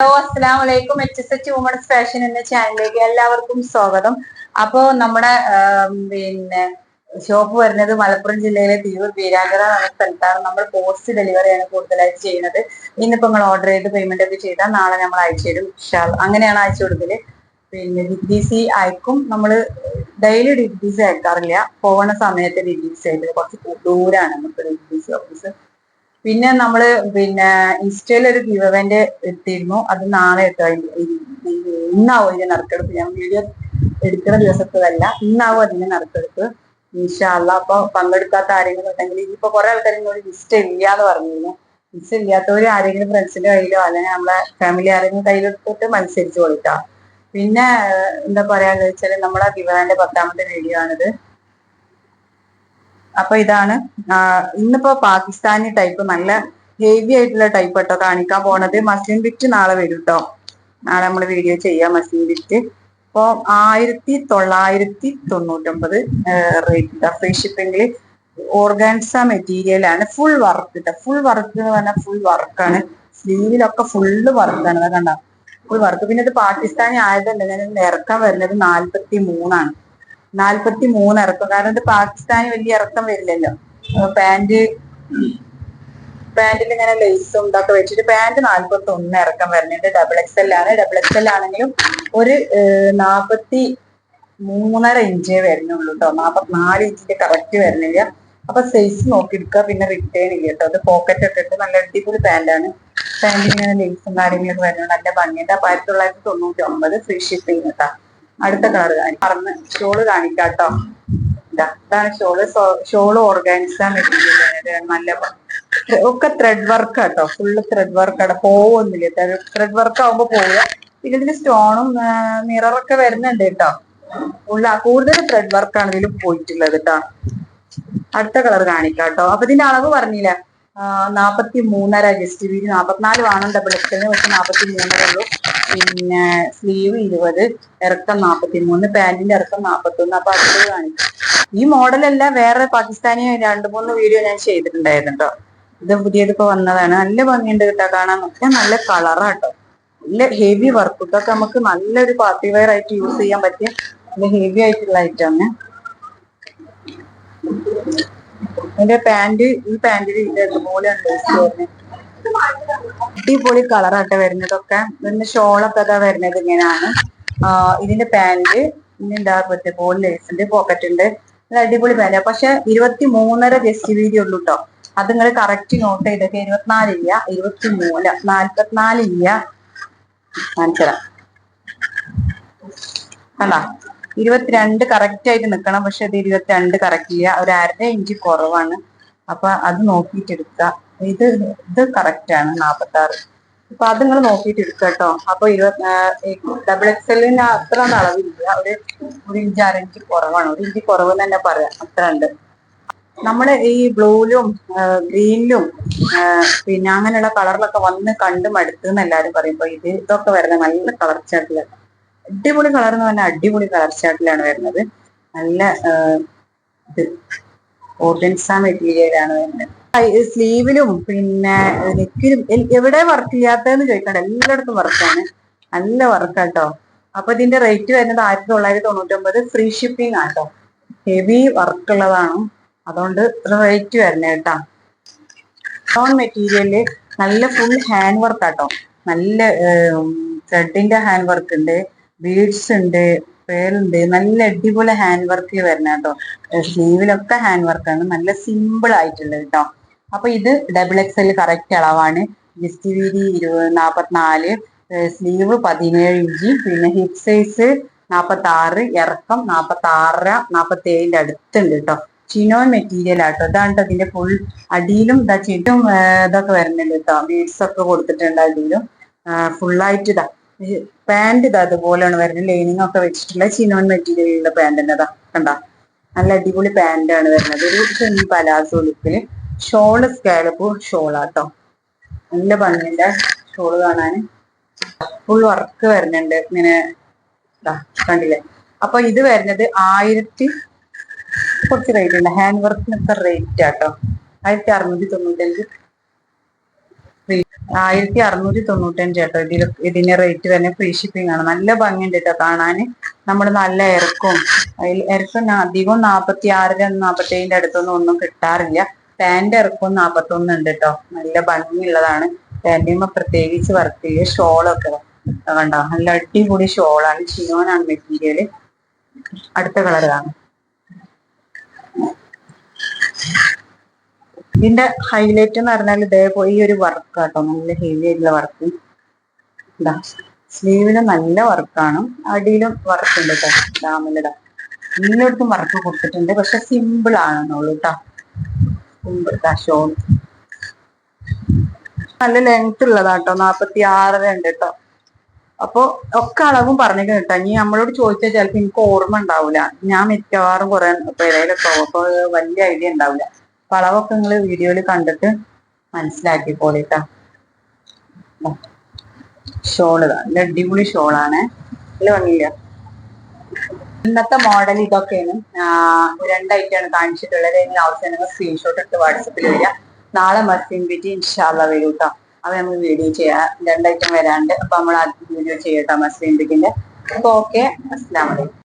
Hello അസ്സാം വലൈക്കും H S H women's fashion എന്ന ചാനലിലേക്ക് എല്ലാവർക്കും സ്വാഗതം. അപ്പോ നമ്മുടെ പിന്നെ ഷോപ്പ് വരുന്നത് മലപ്പുറം ജില്ലയിലെ തിരൂർ വീരാങ്കര എന്ന സ്ഥലത്താണ് നമ്മൾ പോസ്റ്റ് ഡെലിവറിയാണ് കൂടുതലായിട്ട് ചെയ്യുന്നത്. ഇന്നിപ്പോ നിങ്ങൾ ഓർഡർ ചെയ്ത് പേയ്മെന്റ് ഒക്കെ ചെയ്താൽ നാളെ നമ്മൾ അയച്ചു തരും ഇൻഷാ അങ്ങനെയാണ് അയച്ചു കൊടുക്കൽ. പിന്നെ ഡിഗ്രീസി അയക്കും. നമ്മൾ ഡെയിലി ഡിഗ്രീസി അയക്കാറില്ല. പോകുന്ന സമയത്ത് ഡിഗ്രീസി ആയിട്ട് കുറച്ച് ദൂരാണ് നമുക്ക് ഡിഗ്രീസി ഓഫീസ് പിന്നെ നമ്മൾ പിന്നെ ഇൻസ്റ്റയിൽ ഒരു ഗിവവന്റെ എത്തിയിരുന്നു അത് നാളെ ഇന്നാവും അതിന്റെ നറുക്കെടുപ്പ്. ഞാൻ വീഡിയോ എടുക്കുന്ന ദിവസത്തതല്ല. ഇന്നാവും അതിന്റെ നറുക്കെടുപ്പ്. ഇൻഷാല്ല അപ്പൊ പങ്കെടുക്കാത്ത ആരെങ്കിലും ഉണ്ടെങ്കിൽ ഇപ്പൊ കുറെ ആൾക്കാർ എന്നോട് ലിസ്റ്റ് ഇല്ലാന്ന് പറഞ്ഞിരുന്നു. ലിസ്റ്റ് ഇല്ലാത്തവര് ആരെങ്കിലും ഫ്രണ്ട്സിന്റെ കയ്യിലോ അല്ലെങ്കിൽ നമ്മളെ ഫാമിലി ആരെങ്കിലും കയ്യിലെടുത്തിട്ട് മത്സരിച്ച് കൊടുക്കാം പിന്നെ എന്താ പറയാന്ന് വെച്ചാൽ നമ്മളെ ഗിവവന്റെ പത്താമത്തെ വീഡിയോ ആണിത്. അപ്പൊ ഇതാണ്. ഇന്നിപ്പോ പാകിസ്ഥാനി ടൈപ്പ് നല്ല ഹെവി ആയിട്ടുള്ള ടൈപ്പ് കേട്ടോ കാണിക്കാൻ പോണത്. മസ്ലിം ബിറ്റ് നാളെ വരും കേട്ടോ നാളെ നമ്മൾ വീഡിയോ ചെയ്യാം മസ്ലിം ബിറ്റ് അപ്പോൾ ആയിരത്തി തൊള്ളായിരത്തി തൊണ്ണൂറ്റൊമ്പത് റേറ്റ് ഫ്രീ ഷിപ്പിംഗിൽ ഓർഗാൻസ മെറ്റീരിയൽ ആണ്. ഫുൾ വർക്ക് കേട്ടോ ഫുൾ വർക്ക് എന്ന് പറഞ്ഞാൽ ഫുൾ വർക്കാണ് സ്ലീവിലൊക്കെ ഫുള്ള് വർക്കാണ് കണ്ട? ഫുൾ വർക്ക് പിന്നെ ഇത് പാകിസ്ഥാനി ആയതല്ല. ഞാൻ ഇറക്കാൻ വരുന്നത് നാല്പത്തി മൂന്നാണ് നാൽപ്പത്തി മൂന്ന് ഇറക്കം. കാരണം ഇത് പാകിസ്ഥാന് വലിയ ഇറക്കം വരില്ലല്ലോ. പാന്റ് പാന്റിൽ ഇങ്ങനെ ലേസും ഇതൊക്കെ വെച്ചിട്ട് പാന്റ് നാൽപ്പത്തി ഒന്ന് ഇറക്കം വരുന്നുണ്ട് ഡബിൾ എക്സ് എൽ ആണ്. ഡബിൾ എക്സ് എൽ ആണെങ്കിലും ഒരു നാൽപ്പത്തി മൂന്നര ഇഞ്ചേ വരുന്നുള്ളൂ കേട്ടോ നാൽപ്പത്തിനാല് ഇഞ്ചിന്റെ കറക്റ്റ് വരുന്നില്ല അപ്പൊ സൈസ് നോക്കി എടുക്കുക പിന്നെ റിട്ടേൺ ഇല്ല കേട്ടോ അത് പോക്കറ്റ് ഒക്കെ ഇട്ട് നല്ല അടിപൊളി പാന്റാണ് പാന്റിൽ ഇങ്ങനെ ലേസും കാര്യങ്ങളൊക്കെ വരുന്നുണ്ട് നല്ല ഭംഗിയുണ്ട്. അപ്പൊ ആയിരത്തി തൊള്ളായിരത്തി തൊണ്ണൂറ്റി ഒമ്പത് ഫ്രീ ഷിപ്പിംഗ് കേട്ടോ അടുത്ത കളർ പറഞ്ഞ് ഷോൾ കാണിക്കാട്ടോ. ഇതാ ഇതാണ് ഷോൾ ഷോൾ ഓർഗാനിക്സ് നല്ല ഒക്കെ ത്രെഡ് വർക്ക് ആട്ടോ. ഫുള്ള് ത്രെഡ് വർക്ക് ആണ് പോവൊന്നുമില്ല. ത്രെഡ് വർക്ക് ആവുമ്പോ പോവുക. പിന്നെ ഇതിന് സ്റ്റോണും മിററൊക്കെ വരുന്നുണ്ട് കേട്ടോ. ഉള്ള കൂടുതൽ ത്രെഡ് വർക്കാണ് ഇതിൽ പോയിട്ടുള്ളത് കേട്ടോ. അടുത്ത കളർ കാണിക്കാട്ടോ. അപ്പൊ ഇതിന്റെ അളവ് പറഞ്ഞില്ല? നാപ്പത്തി മൂന്നര ജസ്റ്റ് വീതി നാപ്പത്തിനാല് വേണം ഡബിൾ എക്സലിന് പക്ഷെ നാപ്പത്തി മൂന്നര ഉള്ളൂ. പിന്നെ സ്ലീവ് ഇരുപത് ഇറക്കം നാപ്പത്തി മൂന്ന് പാന്റിന്റെ ഇറക്കം നാപ്പത്തി ഒന്ന് അപ്പൊ അടുത്തത് കാണിച്ചു ഈ മോഡലല്ല വേറെ പാകിസ്ഥാനി രണ്ട് മൂന്ന് വീഡിയോ ഞാൻ ചെയ്തിട്ടുണ്ടായിരുന്നുട്ടോ. ഇത് പുതിയത് ഇപ്പൊ വന്നതാണ്. നല്ല ഭംഗിയുണ്ട് കേട്ടോ കാണാൻ. ഒക്കെ നല്ല കളറാട്ടോ നല്ല ഹെവി വർക്ക് ഇതൊക്കെ നമുക്ക് നല്ലൊരു പാർട്ടി വെയർ ആയിട്ട് യൂസ് ചെയ്യാൻ പറ്റിയ നല്ല ഹെവി ആയിട്ടുള്ള ഐറ്റം ഇതിന്റെ പാന്റ് ഈ പാന്റിൽ ഇതുപോലെ ഉണ്ട് അടിപൊളി കളറാട്ടെ വരുന്നതൊക്കെ. ഇതിന്റെ ഷോളൊക്കെ അതാ വരുന്നത് ഇങ്ങനെയാണ്. ഇതിന്റെ പാന്റ് ഇതിന്റെ മറ്റേ ബോൾ ലേസിന്റെ പോക്കറ്റ് ഉണ്ട്. നല്ല അടിപൊളി പാന്റ് പക്ഷെ ഇരുപത്തി മൂന്നര ജസ്റ്റ് വീതി ഉള്ളൂ കേട്ടോ അത് നിങ്ങൾ കറക്റ്റ് നോട്ട് ചെയ്തൊക്കെ ഇരുപത്തിനാലില്ല ഇരുപത്തി മൂന്ന് നാല്പത്തിനാലില്ല കാണിച്ചതാ അല്ല ഇരുപത്തിരണ്ട് കറക്റ്റ് ആയിട്ട് നിൽക്കണം പക്ഷെ അത് ഇരുപത്തിരണ്ട് കറക്റ്റ് ഇല്ല. ഒരു അര ഇഞ്ച് കുറവാണ്. അപ്പൊ അത് നോക്കിയിട്ട് എടുക്കുക. ഇത് ഇത് കറക്റ്റ് ആണ് നാപ്പത്തി ആറ് അപ്പൊ അത് നിങ്ങൾ നോക്കിയിട്ട് എടുക്കുക കേട്ടോ. അപ്പൊ ഇരുപത്തി ഡബിൾ എക്സ് എല്ലിന് അത്ര അളവില്ല. ഒരു ഒരു ഇഞ്ച് അര ഇഞ്ച് കുറവാണ്. ഒരു ഇഞ്ച് കുറവ് തന്നെ പറയാം. അത്ര ഉണ്ട് നമ്മുടെ ഈ ബ്ലൂയിലും ഗ്രീനിലും പിന്നെ അങ്ങനെയുള്ള കളറിലൊക്കെ വന്ന് കണ്ടും മടുത്ത് എന്ന് എല്ലാവരും പറയും. ഇപ്പൊ ഇത് ഇതൊക്കെ വരുന്നത് നല്ല കളർ ചാട്ടിലാണ് അടിപൊളി കളർ എന്ന് പറഞ്ഞാൽ അടിപൊളി കളർ ചാട്ടിലാണ് വരുന്നത്. നല്ല ഇത്. ഓർഗൻസാ മെറ്റീരിയലാണ് വരുന്നത്. സ്ലീവിലും പിന്നെ നെക്കിലും എവിടെ വർക്ക് ചെയ്യാത്തതെന്ന് ചോദിക്കണ്ട. എല്ലായിടത്തും വർക്കാണ് നല്ല വർക്കാട്ടോ അപ്പൊ ഇതിന്റെ റേറ്റ് വരുന്നത് ആയിരത്തി തൊള്ളായിരത്തി തൊണ്ണൂറ്റൊമ്പത് ഫ്രീ ഷിപ്പിംഗ് ആട്ടോ. ഹെവി വർക്ക് ഉള്ളതാണ്. അതുകൊണ്ട് റേറ്റ് വരുന്നത് കേട്ടോ. ഫോൺ മെറ്റീരിയൽ നല്ല ഫുൾ ഹാൻഡ് വർക്ക് ആട്ടോ. നല്ല ത്രെഡിന്റെ ഹാൻഡ് വർക്ക് ഉണ്ട്. ബീഡ്സ് ഉണ്ട്. പേളുണ്ട് നല്ല അടിപൊളി ഹാൻഡ് വർക്ക് വരുന്ന കേട്ടോ. സ്ലീവിലൊക്കെ ഹാൻഡ് വർക്കാണ് നല്ല സിമ്പിൾ ആയിട്ടുള്ളത് കേട്ടോ. അപ്പൊ ഇത് ഡബിൾ എക്സ് എൽ കറക്റ്റ് അളവാണ്. ജസ്റ്റ് വീതി ഇരുപത് സ്ലീവ് പതിനേഴ് ഇഞ്ച് പിന്നെ ഹിപ്പ് സൈസ് നാപ്പത്തി ആറ് ഇറക്കം നാപ്പത്തി ആറര നാപ്പത്തി ഏഴിന്റെ അടുത്തുണ്ട് കേട്ടോ ചിനോ മെറ്റീരിയൽ ആട്ടോ. ഇതാണ് അതിന്റെ ഫുൾ അടിയിലും ഇതാ ആ, ഇതൊക്കെ വരുന്നുണ്ട് കേട്ടോ ബീഡ്സ് ഒക്കെ കൊടുത്തിട്ടുണ്ട് അടിയിലും. ഫുള്ളായിട്ട് ഇതാ പാന്റ് ഇതാ അതുപോലെയാണ് വരുന്നത്. ലൈനിങ് ഒക്കെ വെച്ചിട്ടുള്ള ചിനോൻ മെറ്റീരിയലുള്ള പാന്റ് തന്നെ കണ്ട? നല്ല അടിപൊളി പാന്റ് ആണ് വരുന്നത്. ഒരു പലാസോ ലുക്കിൽ ഷോൾ സ്കാലപ്പ് ഷോളാട്ടോ. നല്ല ഭംഗിയുണ്ട് ഷോൾ കാണാൻ ഫുൾ വർക്ക് വരുന്നുണ്ട് ഇങ്ങനെ കണ്ടില്ലേ? അപ്പൊ ഇത് വരുന്നത് ആയിരത്തി കുറച്ച് റേറ്റ് ഉണ്ട്. ഹാൻഡ് വർക്കിനൊക്കെ റേറ്റ് ആട്ടോ. ആയിരത്തി അറുന്നൂറ്റി തൊണ്ണൂറ്റഞ്ച്. ആയിരത്തി അറുന്നൂറ്റി തൊണ്ണൂറ്റഞ്ച് കേട്ടോ ഇതിൽ ഇതിന്റെ റേറ്റ് തന്നെ ഫ്രീ ഷിപ്പിംഗ് ആണ്. നല്ല ഭംഗിയുണ്ട് കേട്ടോ കാണാന്. നമ്മൾ നല്ല ഇറക്കും. ഇറക്കം അധികം നാപ്പത്തി ആറിന് നാപ്പത്തി ഏഴിന്റെ അടുത്തൊന്നും ഒന്നും കിട്ടാറില്ല. പാന്റ് ഇറക്കും നാപ്പത്തി ഒന്ന് ഉണ്ട് കേട്ടോ നല്ല ഭംഗിയുള്ളതാണ്. പാന്റിമ്മ പ്രത്യേകിച്ച് വർക്ക് ചെയ്യുക ഷോളൊക്കെ കണ്ടോ? നല്ല അടിപൊളി ഷോളാണ് ചിനോനാണ് മെറ്റീരിയൽ അടുത്ത കളർ കാണും. ഇതിന്റെ ഹൈലൈറ്റ് എന്ന് പറഞ്ഞാൽ ഇതേപോലെ ഈ ഒരു വർക്ക് കേട്ടോ നല്ല ഹെവി ആയിട്ടുള്ള വർക്ക് ഇതാ സ്ലീവിന് നല്ല വർക്കാണ് അടിയിലും വർക്ക് ഉണ്ട് കേട്ടോ ഡാമിലിടാം എല്ലായിടത്തും വർക്ക് കൊടുത്തിട്ടുണ്ട്. പക്ഷെ സിമ്പിൾ ആണെന്നുള്ളൂ കേട്ടോ ഷോൾ നല്ല ലെങ്ത് ഉള്ളതാട്ടോ. നാപ്പത്തി ആറര ഉണ്ട് കേട്ടോ. അപ്പൊ ഒക്കെ അളവും പറഞ്ഞിട്ട് കേട്ടോ. ഇനി നമ്മളോട് ചോദിച്ചാൽ ചിലപ്പോ എനിക്ക് ഓർമ്മ ഉണ്ടാവില്ല ഞാൻ മിക്കവാറും കുറെ പേരയിലൊക്കെ അപ്പൊ വലിയ ഐഡിയ ഉണ്ടാവില്ല അപ്പൊ അളവൊക്കെ നിങ്ങൾ വീഡിയോയിൽ കണ്ടിട്ട് മനസ്സിലാക്കിക്കോളിട്ടാ ഷോൾ നല്ല അടിപൊളി ഷോളാണ് ഇല്ല ഭംഗിയില്ല? ഇന്നത്തെ മോഡൽ ഇതൊക്കെയാണ്. രണ്ടായിട്ടാണ് കാണിച്ചിട്ടുള്ളത്. ഇനി ആവശ്യമുണ്ടെങ്കിൽ സ്ക്രീൻഷോട്ട് എടുത്ത് വാട്സപ്പിൽ വരിക. നാളെ മസ്ലിം ബിറ്റി ഇൻഷാല്ല വരും കേട്ടോ അപ്പൊ നമ്മൾ വീഡിയോ ചെയ്യാം. രണ്ടായിട്ടും വരാണ്ട്. അപ്പൊ നമ്മൾ വീഡിയോ ചെയ്യട്ടോ മസ്ലിം ബിറ്റിന്റെ അപ്പൊ ഓക്കെ അസ്സാം വലൈക്കും